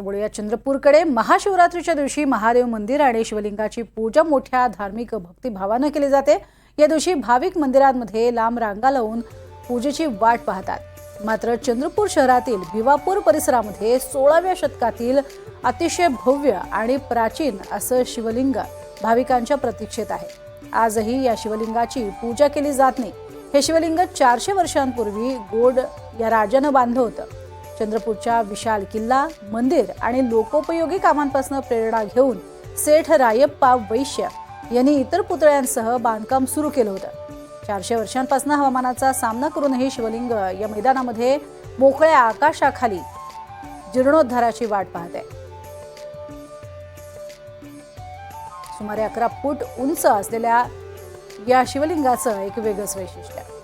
वळूया चंद्रपूरकडे. महाशिवरात्रीच्या दिवशी महादेव मंदिर आणि शिवलिंगाची पूजा मोठ्या धार्मिक भक्तिभावानं केली जाते. या दिवशी भाविक मंदिरांमध्ये लांब रांगा लावून पूजेची वाट पाहतात. मात्र चंद्रपूर शहरातील भिवापूर परिसरामध्ये सोळाव्या शतकातील अतिशय भव्य आणि प्राचीन असं शिवलिंग भाविकांच्या प्रतीक्षेत आहे. आजही या शिवलिंगाची पूजा केली जात नाही. हे शिवलिंग चारशे वर्षांपूर्वी गोड या राजानं बांधलं होतं. चंद्रपूरच्या विशाल किल्ला मंदिर आणि लोकोपयोगी कामांपासून प्रेरणा घेऊन सेठ रायप्पा वैश्य यांनी इतर पुतळ्यांसह बांधकाम सुरू केलं होतं. चारशे वर्षांपासून हवामानाचा सामना करूनही शिवलिंग या मैदानामध्ये मोकळ्या आकाशाखाली जीर्णोद्धाराची वाट पाहते. सुमारे अकरा फूट उंच असलेल्या या शिवलिंगाचं एक वेगळंच वैशिष्ट्य आहे.